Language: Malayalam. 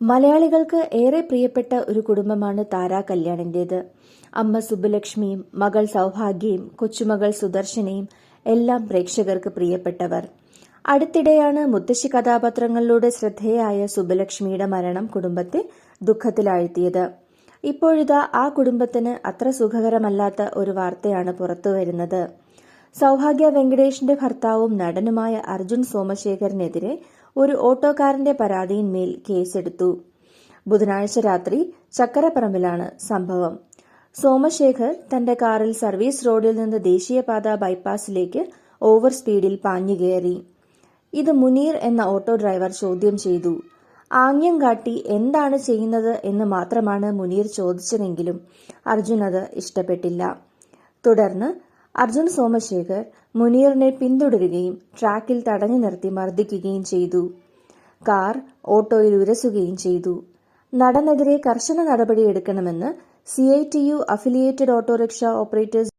മലയാളികൾക്ക് ഏറെ പ്രിയപ്പെട്ട ഒരു കുടുംബമാണ് താരാ കല്യാണിന്റേത്. അമ്മ സുബ്ബലക്ഷ്മിയും മകൾ സൗഭാഗ്യയും കൊച്ചുമകൾ സുദർശനയും എല്ലാം പ്രേക്ഷകർക്ക് പ്രിയപ്പെട്ടവർ. അടുത്തിടെയാണ് മുത്തശ്ശി കഥാപാത്രങ്ങളിലൂടെ ശ്രദ്ധേയായ സുബ്ബലക്ഷ്മിയുടെ മരണം കുടുംബത്തെ ദുഃഖത്തിലാഴ്ത്തിയത്. ഇപ്പോഴിതാ ആ കുടുംബത്തിന് അത്ര സുഖകരമല്ലാത്ത ഒരു വാർത്തയാണ് പുറത്തുവരുന്നത്. സൗഭാഗ്യ വെങ്കടേഷിന്റെ ഭർത്താവും നടനുമായ അർജുൻ സോമശേഖരനെതിരെ ഒരു ഓട്ടോക്കാരന്റെ പരാതിയിന്മേൽ കേസെടുത്തു. ബുധനാഴ്ച രാത്രി ചക്കരപ്പറമ്പിലാണ് സംഭവം. സോമശേഖർ തന്റെ കാറിൽ സർവീസ് റോഡിൽ നിന്ന് ദേശീയപാത ബൈപ്പാസിലേക്ക് ഓവർ സ്പീഡിൽ പാഞ്ഞുകയറി ഇത് മുനീർ എന്ന ഓട്ടോ ഡ്രൈവർ ചോദ്യം ചെയ്തു. ആംഗ്യം കാട്ടി എന്താണ് ചെയ്യുന്നത് എന്ന് മാത്രമാണ് മുനീർ ചോദിച്ചതെങ്കിലും അർജുൻ അത് ഇഷ്ടപ്പെട്ടില്ല. തുടർന്ന് അർജുൻ സോമശേഖർ മുനീറിനെ പിന്തുടരുകയും ട്രാക്കിൽ തടഞ്ഞു നിർത്തി മർദ്ദിക്കുകയും ചെയ്തു. കാർ ഓട്ടോയിൽ ഉരസുകയും ചെയ്തു. നടനെതിരെ കർശന നടപടിയെടുക്കണമെന്ന് C I T U affiliated autorickshaw operators